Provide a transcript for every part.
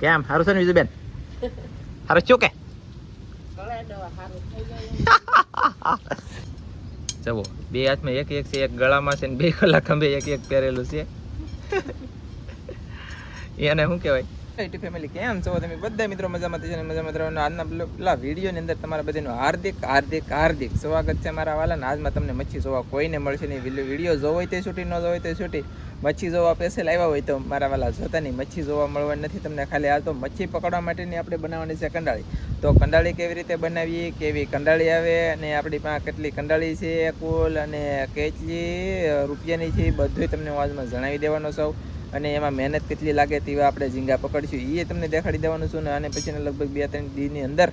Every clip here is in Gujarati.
કેમ? સારું છે ને બેન? સારું શું કે? જવો બે હાથમાં એક એક છે એક ગળામાં છે ને બે કલાક ખંભે એક એક પહેરેલું છે. એને શું કહેવાય? યુટ્યુબ ફેમિલી કેમ? છો તમે બધા મિત્રો મજામાં છે મજામાં રહેવાનો આજના પેલા વિડીયોની અંદર તમારા બધાનું હાર્દિક હાર્દિક હાર્દિક સ્વાગત છે મારા વાલા. આજમાં તમને મચ્છી જોવા કોઈને મળશે નહીં. વીડિયો જોવો હોય તે છૂટી ન જોવો હોય તે છૂટી. મચ્છી જોવા પેસે આવ્યા હોય તો મારા વાલા જોતા નહીં. મચ્છી જોવા મળવાની નથી તમને ખાલી આ તો મચ્છી પકડવા માટેની આપણે બનાવવાની છે કંડાળી. તો કંડાળી કેવી રીતે બનાવીએ? કેવી કંડાળી આવે અને આપણી પાસે કેટલી કંડાળી છે? કુલ અને કેટલી રૂપિયાની છે? એ બધું તમને હું આજમાં જણાવી દેવાનો સૌ અને એમાં મહેનત કેટલી લાગે તેવા આપણે ઝીંગા પકડશું. એ તમને દેખાડી દેવાનું છું ને અને પછી લગભગ બે ત્રણ દીની અંદર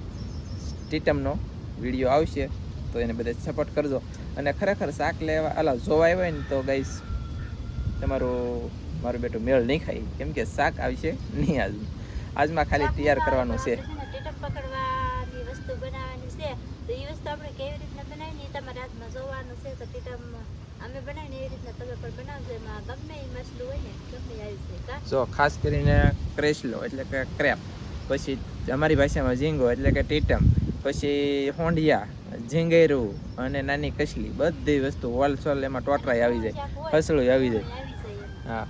ટીટમનો વીડિયો આવશે. તો એને બધા સપોર્ટ કરજો. અને ખરેખર શાક લેવા, અલા જોવા આવ્યો હોય ને તો ગાઈસ તમારું મારું બેટું મેળ નહીં ખાય. કેમ કે શાક આવશે નહીં આજ. આજમાં ખાલી તૈયાર કરવાનું છે. જો ખાસ કરીને ક્રેસલો એટલે કે ક્રેપ. પછી અમારી ભાષામાં ઝીંગો એટલે કે ટીટમ. પછી હોંડિયા ઝીંગેરું અને નાની કસલી. બધી વસ્તુ હોલસેલ એમાં ટોટરાય આવી જાય. ફસલું આવી જાય. હા.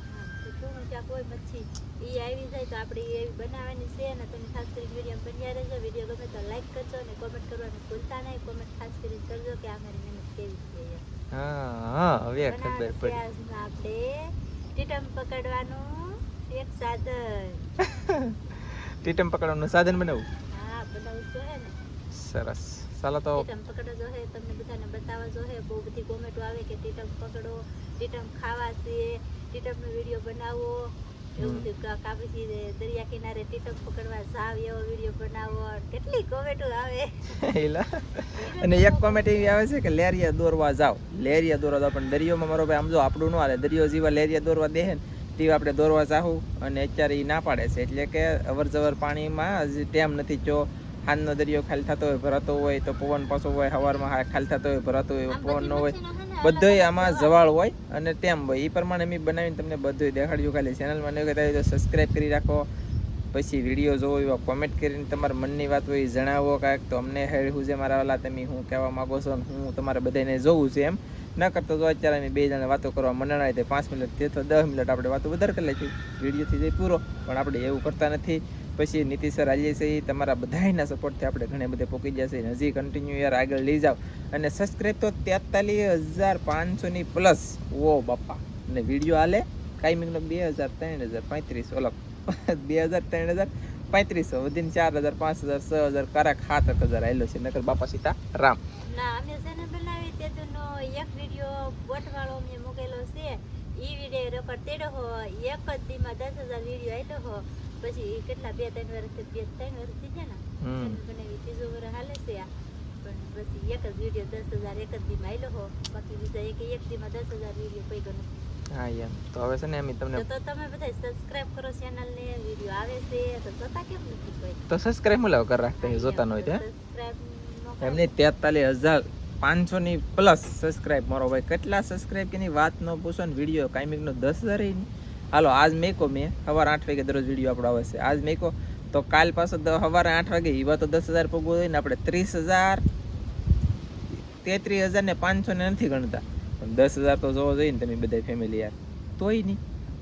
તો હોય મચ્છી એ આવી જાય તો આપણે એવી બનાવવાની છે અને તમે ખાસ કરીને વીડિયો બન્યા રહેજો. વીડિયો ગમે તો લાઈક કરજો અને કોમેન્ટ કરવાનું ભૂલતા નહીં. કોમેન્ટ ખાસ કરીને કરજો કે આ મારી મહેનત કેવી છે હા હા હવે ખબર પડી. આપણે ટીટમ પકડવાનું એક સાધન. ટીટમ પકડવાનું સાધન બનાવું? હા બનાવવું તો હે ને. સરસ. ચાલો તો ટીટમ પકડો જો હે તમને બધાને બતાવવા જો હે. બહુ બધી કોમેન્ટો આવે કે ટીટમ પકડો ટીટમ ખાવા છે ટીટમનો વીડિયો બનાવો એવું હમ. બધું કા- કા દરિયા કિનારે ટીટક પકડવા જાવ એવો વીડિયો બનાવો. કેટલી કોમેન્ટો આવે. અને એક કોમેન્ટ એવી આવે છે કે લેરિયા દોરવા જાવ. લેરિયા દોરવા જાવ પણ દરિયોમાં મારો ભાઈ આમ જો આપણું ન હાલે. દરિયો જેવા લેરિયા દોરવા દે ને તેવા આપણે દોરવા જાહું. અને અત્યારે એ ના પાડે છે. એટલે કે અવર જવર પાણીમાં ટેમ નથી જો હાનનો દરિયો ખાલી થતો હોય ભરાતો હોય તો પવન પાછો હોય સવારમાં હા ખાલી થતો હોય ભરાતો હોય પવન ન હોય બધોય આમાં જવાળ હોય અને તેમ હોય. એ પ્રમાણે મેં બનાવીને તમને બધું દેખાડ્યું ખાલી. ચેનલમાં નહીં કહેતા તો સબસ્ક્રાઈબ કરી રાખો. પછી વીડિયો જોવો એવા કોમેન્ટ કરીને તમારા મનની વાત હોય જણાવો કાંઈક. તો અમને હેડવું છે મારા વાલા. તમે હું કહેવા માગો છો હું તમારે બધાને જોવું છે એમ. ન કરતો તો અત્યારે અમે બે જણા વાતો કરવા મંડળાય તો પાંચ મિનિટ તે તો દસ મિનિટ આપણે વાતો વધારે કરી લઈશું વિડીયોથી જાય પૂરો. પણ આપણે એવું કરતા નથી. પછી નીતિ સર આવીએ છીએ તમારા બધાના સપોર્ટથી આપણે ઘણા બધે પહોંચી જશે. હજી કન્ટિન્યુ યાર આગળ લઈ જાઓ. અને સબસ્ક્રાઈબ તો તેતાલીસ હજાર પાંચસોની પ્લસ ઓ બાપા. અને વીડિયો હાલે કાંઈ બે હજાર ત્રણ હજાર પાંત્રીસ. ઓલો બે હજાર ત્રણ હજાર પાંત્રીસો. વધીને ચાર હજાર પાંચ હજાર છ હજાર કરાક, સાત એક હજાર આવેલો છે. નકર બાપા સીતા રામ. ના, અમે જેને બનાવી તેનો એક વીડિયો બોટવાળો મેં મૂકેલો છે. ઈ વીડિયો રેકોર્ડ તેડો હો. એક જ દીમાં દસ હજાર વીડિયો આવેલો હો. પછી કેટલા બે ત્રણ વર્ષથી બે ત્રણ વર્ષ થઈ ગયા ને બનાવી ત્રીજો વર્ષ હાલે છે આ. પણ પછી એક જ વીડિયો દસ હજાર એક જ દીમાં આવેલો હો. બાકી બીજા એક એક દીમાં દસ હજાર વીડિયો પૈકો નથી. હા એમ. તો હવે છે ને એમ તમને તો તો તમે બધા સબસ્ક્રાઇબ કરો ચેનલ ને વીડિયો આવે છે તો જોતા કેમ નથી કોઈ? તો સબસ્ક્રાઈબ મુલાવ કરી રાખતા હોય જોતા ન હોય સબસ્ક્રાઇબ એમને તેતાલીસ હજાર પાંચસો ની પ્લસ સબસ્ક્રાઇબ મારો ભાઈ. કેટલા સબસ્ક્રાઇબ કે વાત ન પૂછો ને વીડિયો કાયમિક નો દસ હજાર નહીં. હાલો, આજ મેકો મેં. સવારે આઠ વાગે દરરોજ વીડિયો આપણો આવે છે. આજ મેકો. તો કાલ પાછો સવારે આઠ વાગે એવા તો દસ હજાર પગવું હોય ને આપણે ત્રીસ હજાર, તેત્રીસ હજાર ને પાંચસો ને નથી ગણતા. પણ દસ હજાર તો જોવો જોઈએ ને તમે બધા ફેમિલી યાર. તોય નહીં.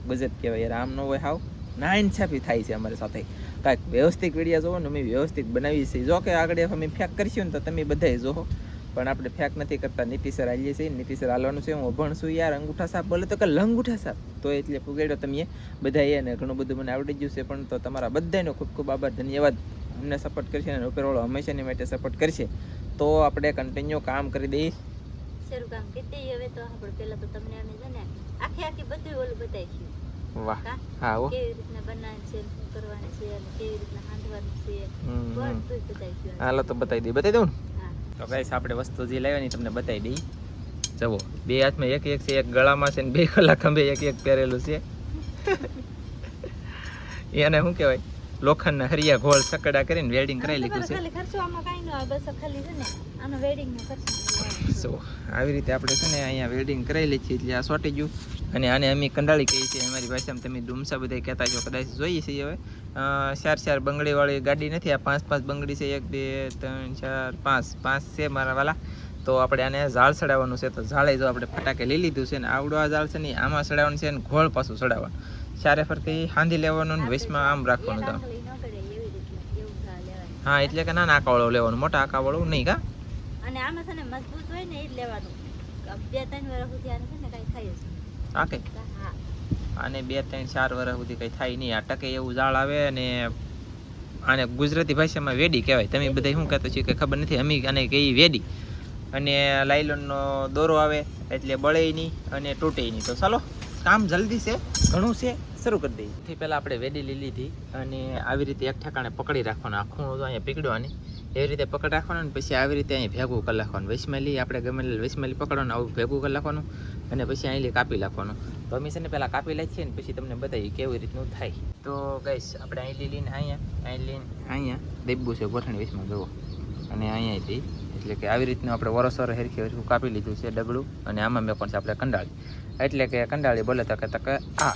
બજેટ કહેવાય યાર. આમ ન હોય હાવ. નાઇન છાપી થાય છે અમારી સાથે. કાંઈક વ્યવસ્થિત વીડિયો જોવો ને અમે વ્યવસ્થિત બનાવીએ છીએ. જો કે આગળ અમે ફેક કરીશું ને તો તમે બધાય જોવો. પણ આપણે ફેક નથી કરતા. નીતિસર આવીએ છીએ. નીતિસર હાલવાનું છે. હું અભણ છું યાર અંગૂઠા સાપ. બોલે તો કે લંગૂઠા સાપ. તો એટલે પુગેડો તમે બધા એને ઘણું બધું મને આવડી ગયું છે. પણ તો તમારા બધાનો ખૂબ ખૂબ આભાર ધન્યવાદ. અમને સપોર્ટ કરશે અને ઉપરવાળો હંમેશાની માટે સપોર્ટ કરશે. તો આપણે કન્ટિન્યુ કામ કરી દઈએ. શરૂ કામ કીધી હવે તો આપણે પેલા તો તમને અમે છે ને આખે આખી બધું ઓલું બતાવીશું. વાહ. હા? હો કેવી રીતના બનાવવાની છે શું કરવાની છે અને કેવી રીતના હાંધવાનું છે. હમ, હમ. બધું જ બતાવીશું. હાલો તો બતાવી દઈએ. બતાવી દઉં ને? તો ગાઈસ આપણે વસ્તુ જે લાવ્યા તમને બતાવી દઈ. જવો બે હાથમાં એક એક છે એક ગળામાં છે ને બે કલાક ખંભે એક એક પહેરેલું છે. એને શું કહેવાય? લોખંડના હરિયા ઘોળ સકડા કરીને વેલ્ડિંગ કરાવી લીધું છે. ખાલી ખર્ચો આમાં કાંઈ ન આવે બસ ખાલી છે ને આનો વેડિંગ નો ખર્ચો. સો આવી રીતે આપણે છે ને અહીંયા વેલ્ડિંગ કરાવી લીધી એટલે આ સોટી ગયું. અને આને અમે કંડાળી કહીએ છીએ. અમારી ભાષામાં તમે ડુમસા બધા કહેતા છો. કદાચ જોઈએ છીએ હવે. ચાર ચાર બંગડીવાળી ગાડી નથી. આ પાંચ પાંચ બંગડી છે. એક, બે, ત્રણ, ચાર, પાંચ. પાંચ છે મારા વાલા. તો આપણે આને ઝાડ ચડાવવાનું છે. તો ઝાડે જો આપણે ફટાકે લઈ લીધું છે ને આવડો આ ઝાડ છે ને આમાં ચડાવવાનું છે ને ઘોળ પાછું સડાવવાનું ચારે ફરતી હાંધી લેવાનું ને વેસમાં આમ રાખવાનું તો. હા, એટલે કે નાના આકાવાળો લેવાનું. મોટા આકાવાળું નહીં કા? અને આમાં છે ને મજબૂત હોય ને એ જ લેવાનું. બે, ત્રણ વર્ષ સુધી આને છે ને કાંઈ થાય જ નહીં. આ કે હા આને બે, ત્રણ, ચાર વર્ષ સુધી કંઈ થાય નહીં. આ ટકે એવું ઝાડ આવે અને આને ગુજરાતી ભાષામાં વેડી કહેવાય. તમે બધા શું કહેતો છો કે ખબર નથી. અમે આને કહીએ વેડી. અને લાઇલોનનો દોરો આવે એટલે બળે નહીં અને તૂટે નહીં તો ચાલો, કામ જલ્દી છે, ઘણું છે. શરૂ કરી દઈએ. સૌથી પહેલાં આપણે વેડી લીધી અને આવી રીતે એક ઠેકાણે પકડી રાખવાનું. આખું તો અહીંયા પીકડવાની એવી રીતે પકડી રાખવાનું અને પછી આવી રીતે અહીં ભેગું કરી નાખવાનું વૈસમાલી આપણે ગમે વૈસમાલી પકડવાનું આવું ભેગું કરી નાખવાનું અને પછી અહીં કાપી નાખવાનું તો અમે છે ને પહેલાં કાપી લઈએ ને પછી તમને બતાવીએ કેવી રીતનું થાય. તો ગઈશ આપણે અહીં લઈને અહીંયા, અહીં લઈને અહીંયા દેબવું છે, ગોઠણ વીસમાં જુઓ. અને અહીંયાથી, એટલે કે આવી રીતનું આપણે વરસવાર હેરખી હેરખું કાપી લીધું છે ડગડું અને આમાં મેં પણ છે આપણે કંડાળી. એટલે કે કંડાળી બોલે તકે તકે આ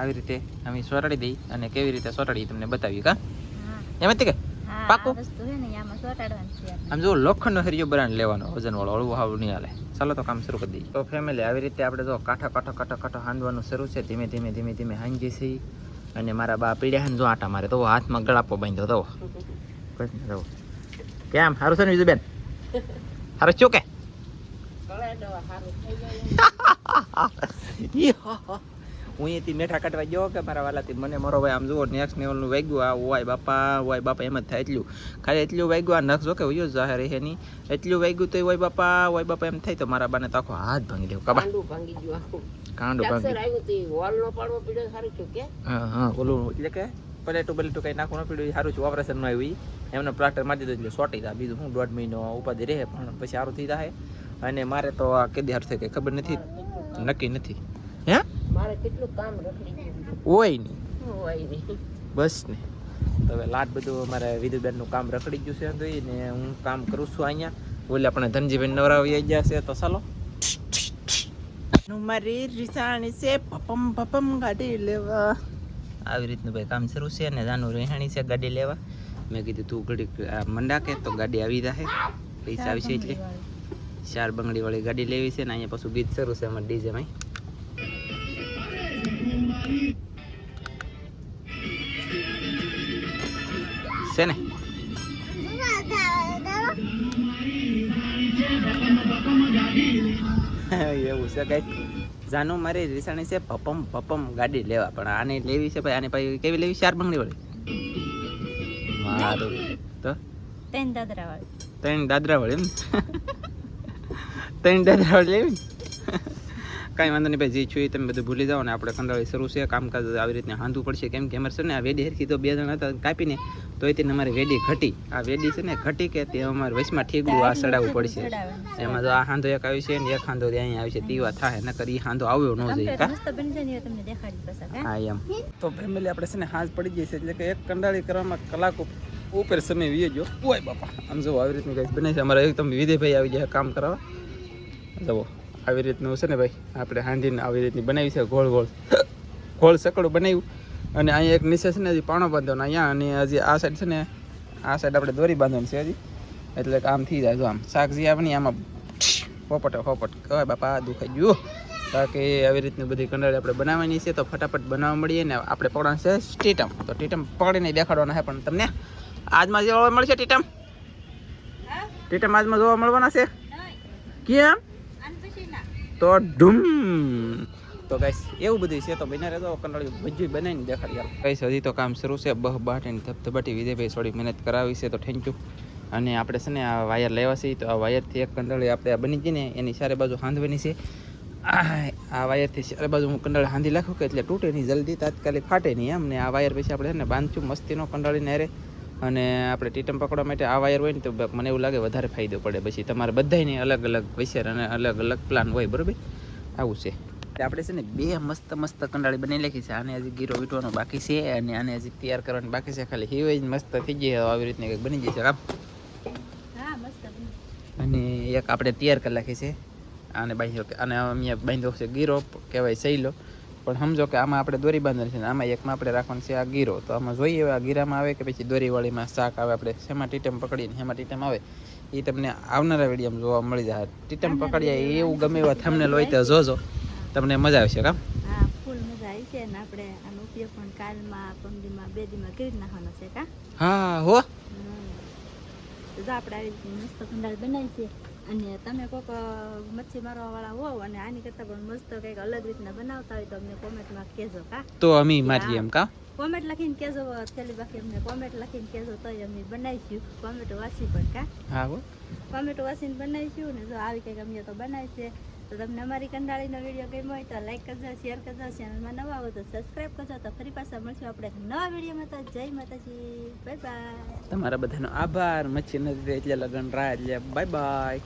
આવી રીતે અમે સોરાડી દઈ અને કેવી રીતે સોરાડી તમને બતાવી કા? એમ હતી કે? પાકું? છે આમાં છે જો લોખંડનો હરિયો બ્રાન્ડ લેવાનો વજન વાળો હળવું હાવ નહીં હાલે. ચાલો તો કામ શરૂ કરી દઈએ. તો ફેમિલી આવી રીતે આપણે જો કાંઠો કાંઠો કાંઠો કાંઠો હાંડવાનું શરૂ છે ધીમે ધીમે ધીમે ધીમે હાંજી છે અને મારા બા પીડ્યા હાન જો આટા મારે તો હાથમાં ગળાપો બાંધ્યો તો. કેમ? સારું છે ને બીજું બેન? સારું શું કે? હો અહીંયાથી મેઠા કાઢવા ગયો કે મારા વાલાથી મને મારો ભાઈ આમ જુઓ નેક્સ્ટ લેવલનું વાગ્યું આ ઓય બાપા ઓય બાપા એમ જ થાય એટલું. ખાલી એટલું વાગ્યું આ નખ જો કે વયો જાહેર હે નહીં. એટલું વાગ્યું તો ઓય બાપા ઓય બાપા એમ થાય તો મારા બાને તો આખો હાથ ભાંગી દેવું કબા. ભાંગી ગયું. કાંડો ભાંગી. ફ્રેક્ચર તું, wall નો પાડવો પડ્યો સારું થયું કે? હા હા ઓલું એટલે કે પલેટું બલેટું કંઈ નાખવું ન પડ્યું સારું છે ઓપરેશનમાં આવ્યું એમને પ્લાસ્ટર મારી દીધું એટલે સોટી આ બીજું હું દોઢ મહિનો ઉપાધિ રહે પણ પછી સારું થઈ જાય અને મારે તો આ કેદી હાર થઈ કંઈ ખબર નથી. નક્કી નથી. હે? મારે કેટલું કામ રખડી હોય નહીં હોય નહીં. બસ ને. તો હવે લાટ બધું અમારે વિધુબેનનું કામ રખડી ગયું છે તો ને હું કામ કરું છું અહીંયા. ઓલે આપણે ધનજીભાઈ નવરાવી ગયા છે. તો ચાલો. મારી રીસાણી છે પપમ પપમ ગાડી લેવા. આવી રીતનું ભાઈ કામ શરૂ છે ને જાનું રહેણી છે ગાડી લેવા. મેં કીધું તું ઘડીક આ મંડા તો ગાડી આવી જાય પૈસા આવશે એટલે. ચાર બંગડી વાળી. ગાડી લેવી છે ને અહીંયા પાછું ગીત શરૂ છે અમારે ડીજે માં છે ને એવું છે કઈ જાનું મારી રીસાણી છે પપમ પપમ ગાડી લેવા. પણ આને લેવી છે ભાઈ આને ભાઈ કેવી લેવી? ચાર બંગડી વાળી. મારું તો? ત્રણ દાદરા વાળી. ત્રણ દાદરા વાળી એમ? ત્રણ દાદરા વાળી લેવી કાંઈ વાંધો નહીં ભાઈ જે છું એ તમે બધું ભૂલી જાઓ ને આપણે કંદાળી શરૂ છે કામકાજ આવી રીતના હાંધવું પડશે. કેમ કે અમારે છે ને આ વેડી હરખી તો બે જણા હતા કાપીને તો એ તેને અમારી વેડી ઘટી. આ વેડી છે ને ઘટી કે તે અમારે વચમાં ઠીકડું આ ચડાવવું પડશે. એમાં જો આ હાંધો એક આવ્યો છે ને એક હાંધો અહીંયા આવી છે તેવા થાય નકર એ હાંધો આવ્યો ન જાય. કા હા? એમ. તો ફેમિલી આપણે છે ને હાંજ પડી જાય છે એટલે કે એક કંડાળી કરવામાં કલાકો ઉપર સમય વીએ ગયો ઓય બાપા. આમ જો આવી રીતનું કંઈક બને છે. અમારા એકદમ વિજયભાઈ આવી જાય કામ કરવા. જુઓ. આવી રીતનું છે ને ભાઈ? આપણે હાંધીને આવી રીતની બનાવી છે ગોળ ગોળ. ગોળ સકડું બનાવ્યું. અને અહીંયા એક નીચે છે ને હજી પાણો બાંધવાનો. અહીંયા અને હજી આ સાઈડ છે ને આ સાઈડ આપણે દોરી બાંધવાની છે હજી. એટલે આમ થઈ જાય જો આમ. શાક જે આવે આમાં પોપટ પોપટ કહેવાય બાપા દુખાઈ ગયું બાકી આવી રીતની બધી કંડાળી આપણે બનાવવાની છે. તો ફટાફટ બનાવવા મળીએ ને આપણે પકડવાનું છે ટીટમ. તો ટીટમ પકડીને દેખાડવાના છે પણ તમને આજમાં જોવા મળશે ટીટમ? હા? ટીટમ આજમાં જોવા મળવાના છે? કેમ. તો ઢૂમ. તો ગાઈસ એવું બધું છે. તો બને રહેતો કંટાળી બધું બનાવીને દેખાડ યાર ગાઈસ હજી તો કામ શરૂ છે. બહ બાટીને ધબધબાટી વિજયભાઈ થોડી મહેનત કરાવી છે તો થેન્ક યુ અને આપણે છે ને આ વાયર લેવા છે. તો આ વાયરથી એક કંટાળી આપણે આ બની જઈને એની ચારે બાજુ હાંધવાની છે. આ આ વાયરથી ચારે બાજુ હું કંટાળી હાંધી નાખું કે એટલે તૂટે નહીં જલ્દી તાત્કાલિક ફાટે નહીં એમ. ને આ વાયર પછી આપણે છે ને બાંધશું મસ્તીનો કંટાળીને હારે. અને આપણે ટીટમ પકડવા માટે આ વાયર હોય ને તો મને એવું લાગે વધારે ફાયદો પડે. પછી તમારે બધાયને અલગ અલગ વિચાર અને અલગ અલગ પ્લાન હોય બરાબર? આવું છે. આપણે છે ને બે મસ્ત મસ્ત કંડાળી બની લખી છે. આને હજી ગીરો વીટવાનો બાકી છે અને આને હજી તૈયાર કરવાની બાકી છે. ખાલી હિવે જ મસ્ત થઈ ગઈ આવી રીતની કંઈક બની જશે. આમ. અને એક આપણે તૈયાર કરી લખી છે. આને બાંધ્યો કે આને અમે બાંધ્યો છે ગીરો કહેવાય સહેલો પણ સમજો કે આમાં આપણે દોરી બાંધવાની છે ને આમાં એકમાં આપણે રાખવાનું છે આ ગીરો. તો આમાં જોઈએ આ ગીરામાં આવે કે પછી દોરીવાળીમાં શાક આવે આપણે શેમાં ટીટમ પકડીને શેમાં ટીટમ આવે એ તમને આવનારા વિડીયોમાં જોવા મળી જાય. ટીટમ પકડીએ એવું ગમે એવા થમને લોય તો જોજો. તમને મજા આવશે કામ હા ફૂલ મજા આવી છે ને આપણે આનો ઉપયોગ પણ કાલમાં પમદીમાં બે કરી નાખવાનો છે કા? હા હો. તો આપણે આવી મસ્ત ભંડાર બનાવી છે અને તમે કોઈક મચ્છી મારવા વાળા હોવ અને આની કરતાં પણ મસ્ત કંઈક અલગ રીતના બનાવતા હોય તો અમને કોમેન્ટમાં કહેજો કા? તો અમે મારીએ એમ કા? કોમેન્ટ લખીને કેજો થેલી બાકી અમને કોમેન્ટ લખીને કેજો તો અમે બનાવીશું. કોમેન્ટ વાસી પણ કા? હા હો. કોમેન્ટ વાસીને બનાવીશું ને જો આવી કંઈક અમે તો બનાવી છે તો તમને અમારી કંટાળીનો વીડિયો ગમ્યો હોય તો લાઈક કરજો શેર કરજો ચેનલમાં નવા આવો તો સબસ્ક્રાઈબ કરજો. તો ફરી પાછા મળશું આપણે નવા વિડીયોમાં તો. જય માતાજી. બાય બાય તમારા બધાનો આભાર. મચ્છી નથી એટલે લગન રાહ એટલે બાય બાય